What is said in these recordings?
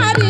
নারী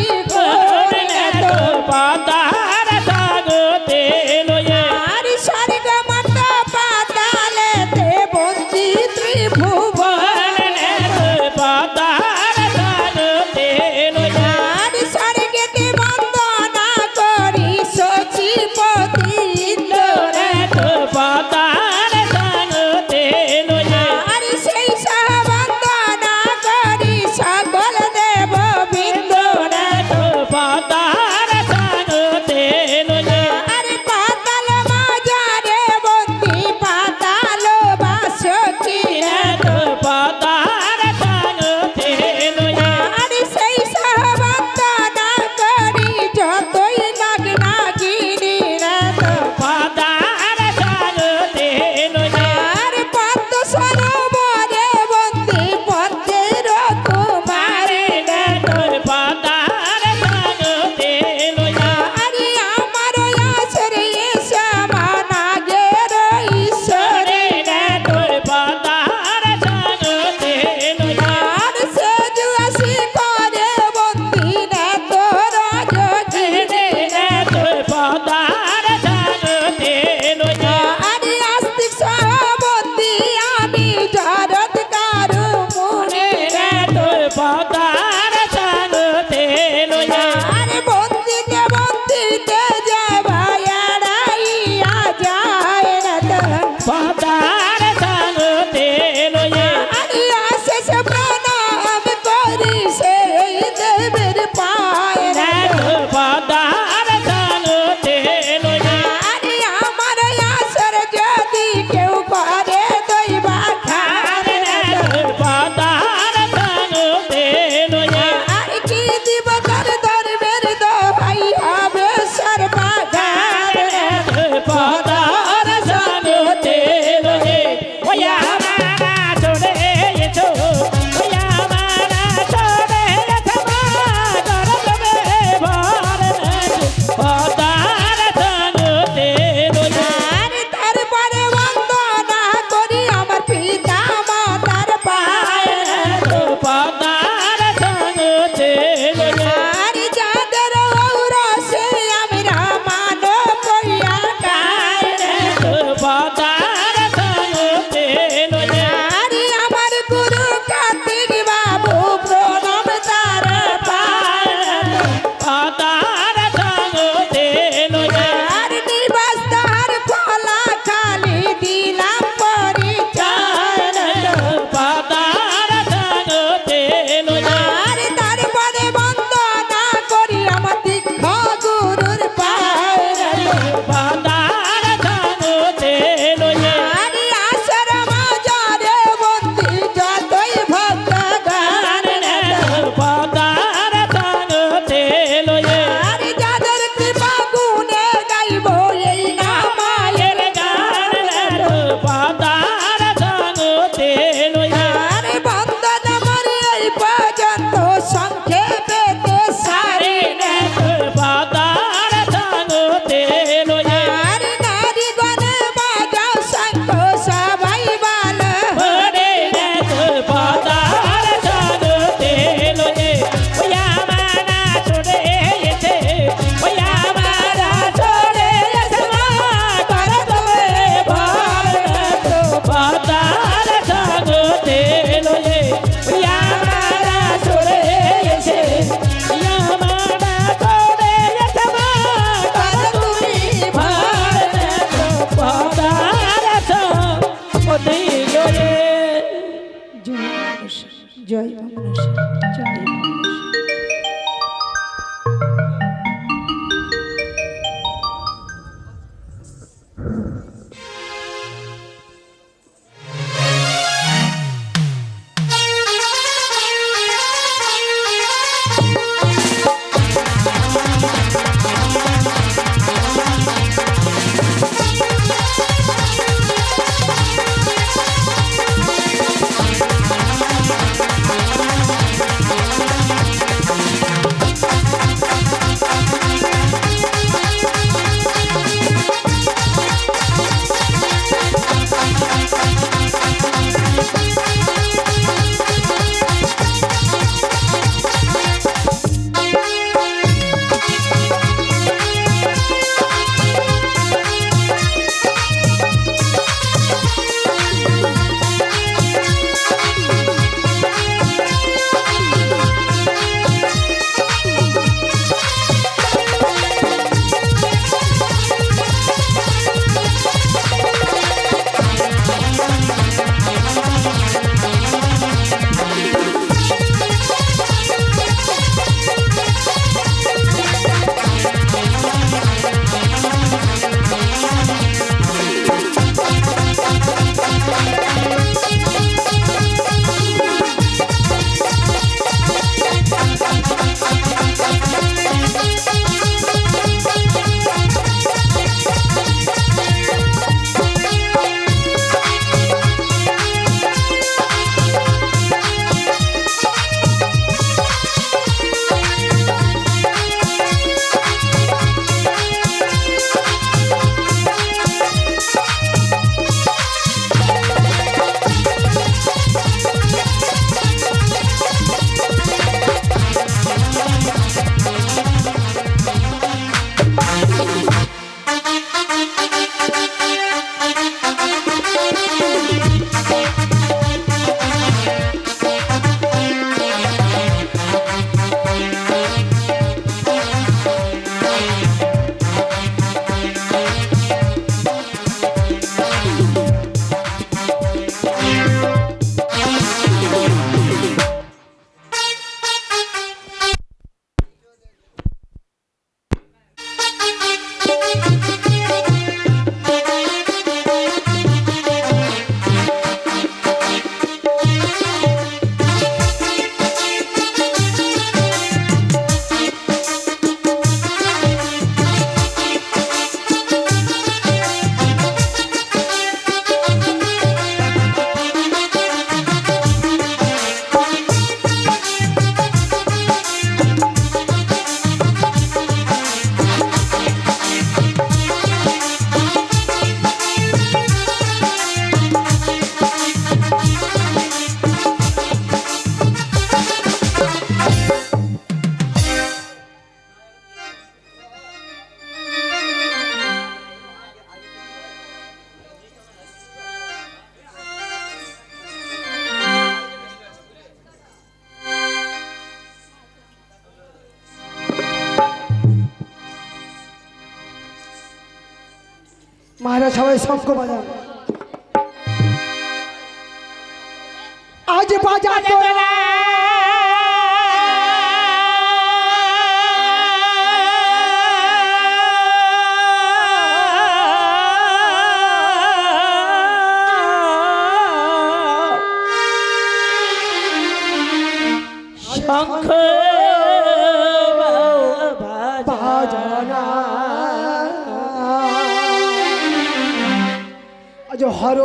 মহারাজ সবাই শঙ্খ বাজান। আজ বাজা আজ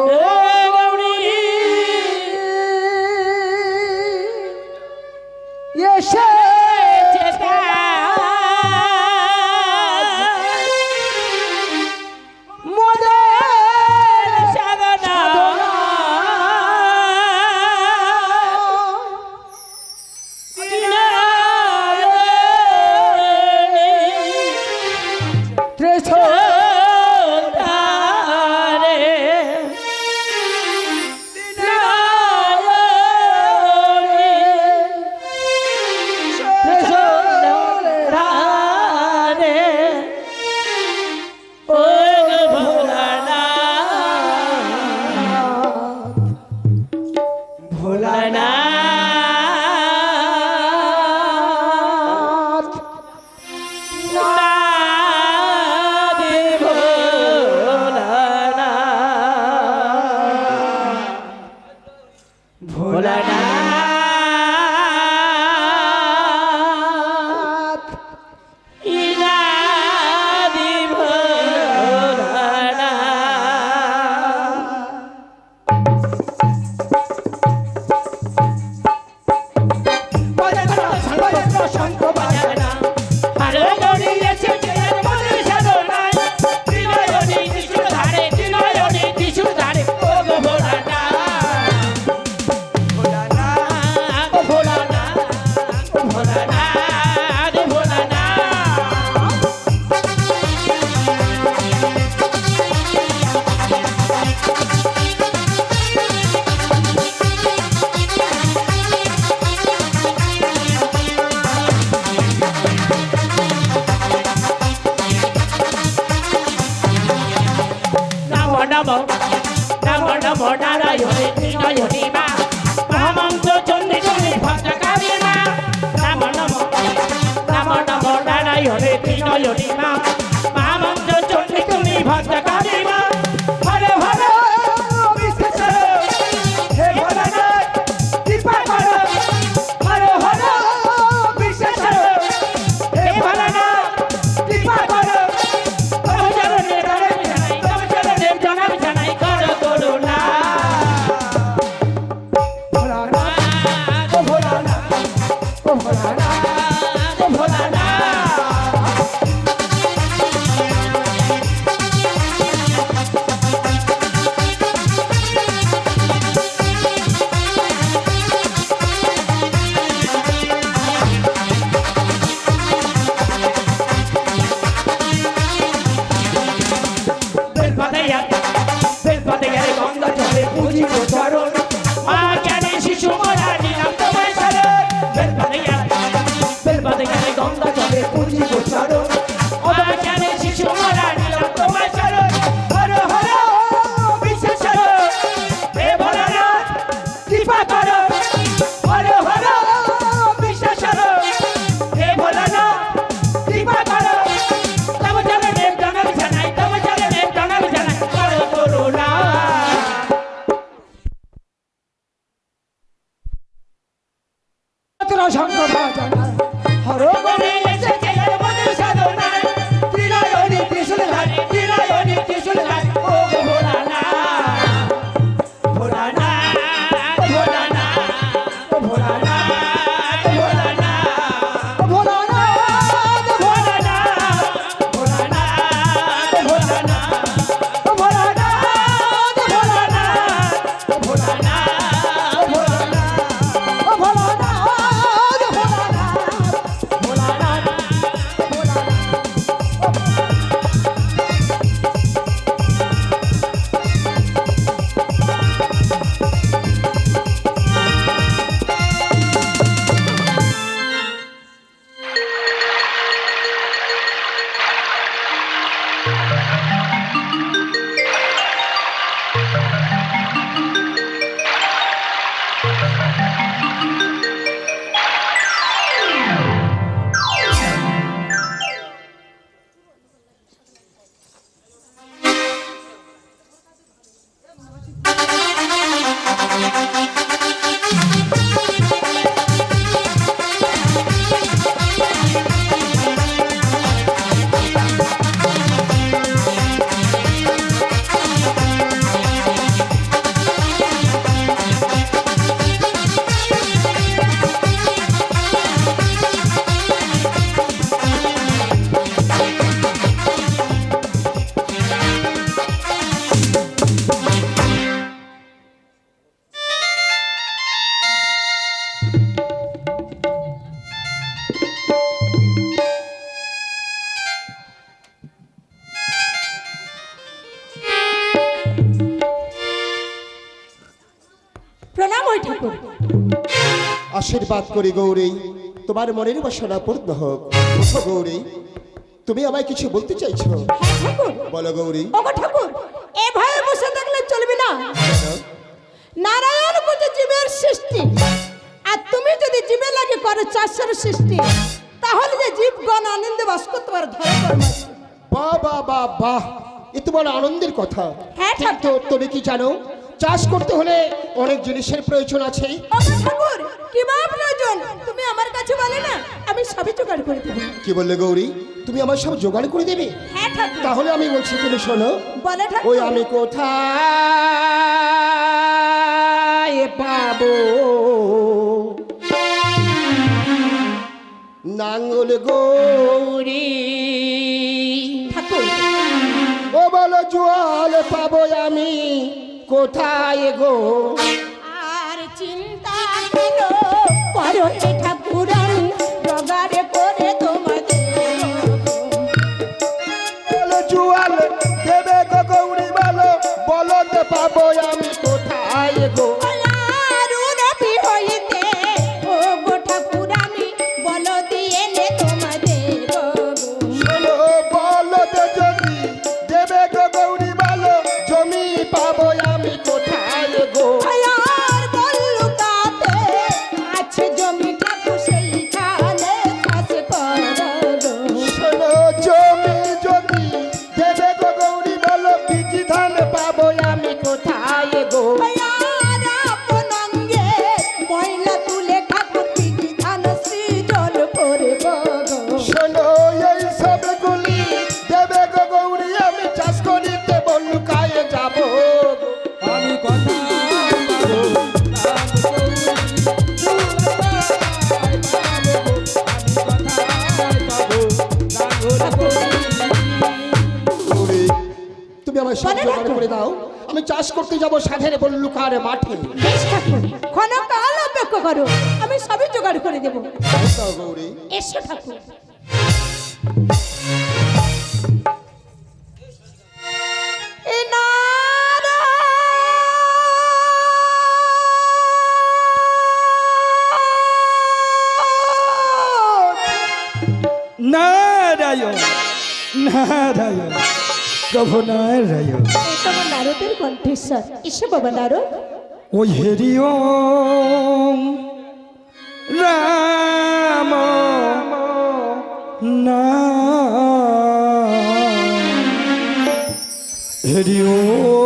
আশীর্বাদ করি গৌরী। তোমার মনের বাসনা পূর্ণ হোক। গৌরী। তুমি আমায় কিছু বলতে চাইছো? হ্যাঁ বলো গৌরী। বসে থাকলে চলবে না। নারায়ণ বুঝে জীবের সৃষ্টি। আর তুমি যদি জীবে লাগে করো চাষের সৃষ্টি তাহলে যে জীবগণ আনন্দে বাস করতে পারে বাহ বাহ এ তোমার আনন্দের কথা। হ্যাঁ, তুমি কি জানো চাষ করতে হলে অনেক জিনিসের প্রয়োজন আছে। ঠাকুর কি বা প্রয়োজন? তুমি আমার কাছে বলে না আমি সবই জোগাড় করে দেবো। কি বললে গৌরী? তুমি আমার সব জোগাড় করে দেবে? হ্যাঁ ঠাকুর। তাহলে আমি বলছি তুমি শোনো। বলে ঠাকুর। ওই আমি কোথায় পাবো? নাঙ্গল গৌরী। ঠাকুর। ও বলো জল পাবো আমি। কোথায় গো? আর চিন্তা কেন করো যাব বললু কারে মাঠে। ক্ষণকাল অপেক্ষা করো আমি সবই জোগাড় করে দেবো। এসো ঠাকুর। এ নারায়ণ! নারায়ণ প্রভু নারায়ণ। নারদের কণ্ঠেশ্বর এসো বাবা নারদ। ওই হেরি ও হেরি ওম।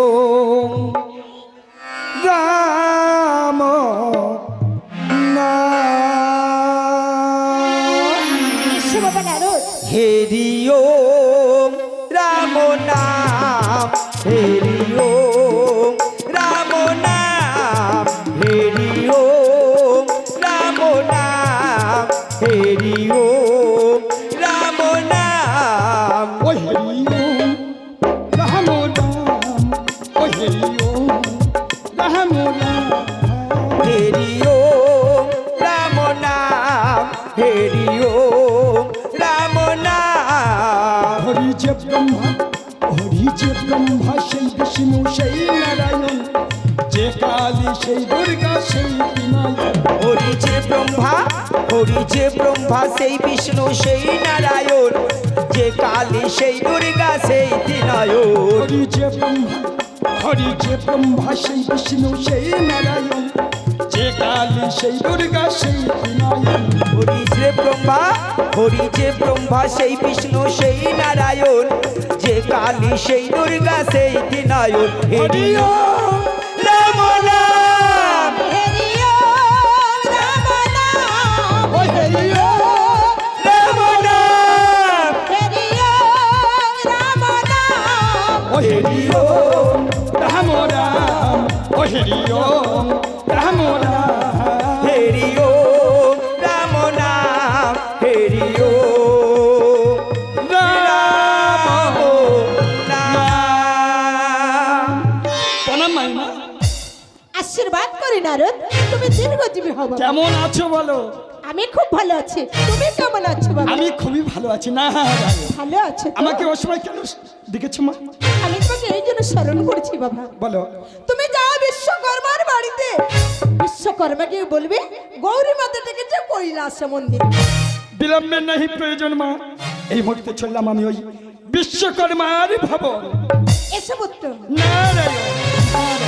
কালী সেই দুর্গা সেই দিনায়ন হরি যে ব্রহ্মা হরি যে ব্রহ্মা সেই বিষ্ণু সেই নারায়ণ। যে কালী সেই দুর্গা সেই বিনায়ক হরি যে ব্রহ্মা হরি যে ব্রহ্মা সেই বিষ্ণু সেই নারায়ণ। যে কালী সেই দুর্গা সেই দিনায়ন হরি আশীর্বাদ করি নারদ তুমি দীর্ঘজীবী কেমন আছো বলো? আমি খুব ভালো আছি। তুমি কেমন আছো বাবা? আমি খুবই ভালো আছি। না ভালো আছো? আমাকে ও সময় কেন দেখেছ মা? আমি তোমাকে এই জন্য স্মরণ করছি বাবা। বলো। তুমি যাও বিশ্বকর্মার বাড়িতে। বিশ্বকর্মাকে বলবি গৌরী মাতা ডেকেছে কৈলাস মন্দির। বিলম্বের নাহি প্রয়োজন মা। এই মুহূর্তে চললাম আমি ওই বিশ্বকর্মার ভবন। এসে পুত্র নারায়ণ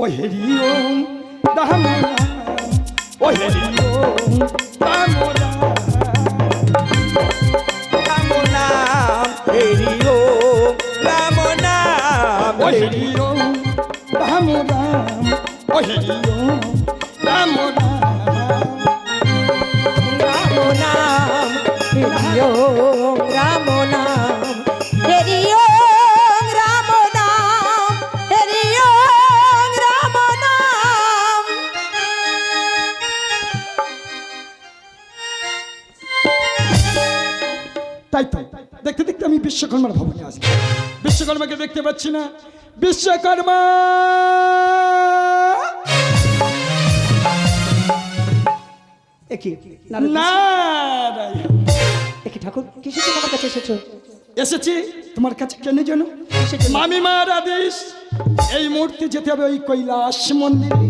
ও হেরি ওম দামোদা ও হেরি ওম দামোদা রাম হেরি ওম রাম ও হেরি ওম দামোদা ও হেরি ওম দেখতে পাচ্ছি না। বিশ্বকর্মা! ঠাকুর? কাছে এসেছ? এসেছি তোমার কাছে কেন যেন? মামিমার আদেশ। এই মূর্তি যেতে হবে ওই কৈলাস মন্দিরে।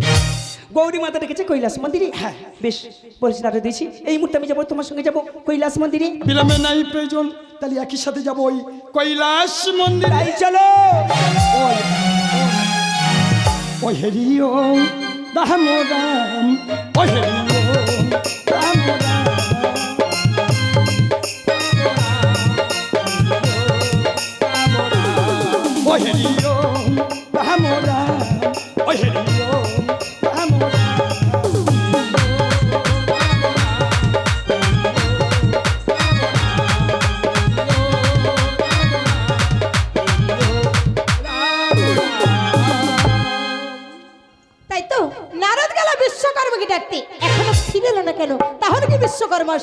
গৌরী মাতা ডেকেছে কৈলাস মন্দিরে। হ্যাঁ। বেশ বলছি দাদা দিয়েছি এই মুহূর্তে আমি যাব তোমার সঙ্গে যাব কৈলাস মন্দিরে। বিলম্বে নাই প্রয়োজন তাহলে একই সাথে যাব ওই কৈলাস মন্দির। চলো। ও হেরি দাম রাম রাম ও হেরি ওম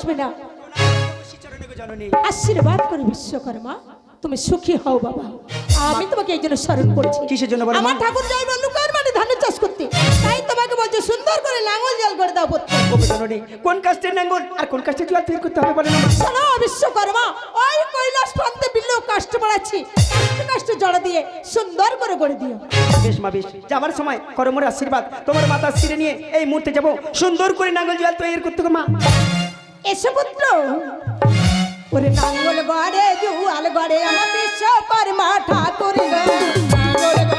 আসবে না। আশীর্বাদ করে বিশ্বকর্মা তুমি সুখী হও বাবা। আমি তোমাকে এই জন্য স্মরণ করছি। কিসের জন্য আমার ঠাকুর যাই বলল কার মানে ধানের চাষ করতে? তাই তোমাকে বলছে সুন্দর করে লাঙল জল করে দাও পুত্র কোন কাস্টের নাঙ্গল আর কোন কাস্টের জল তৈরি করতে হবে বলে না? শোনো বিশ্বকর্মা ওই কৈলাস প্রান্তে বিল্লেও কাষ্ট বাড়াচ্ছি। কাষ্ট কাষ্ট জড়া দিয়ে সুন্দর করে গড়ে দিও। বেশ মা বেশ। যাবার সময় করমোর আশীর্বাদ। তোমার মাথা ছিঁড়ে নিয়ে এই মুহূর্তে যাব। সুন্দর করে নাঙ্গল জল তৈরি করতে মা। এসে পুত্র। ওরে নাঙ্গল গড়ে জুয়াল গড়ে আমার বিশ্বকর্মা ঠাকুর। গো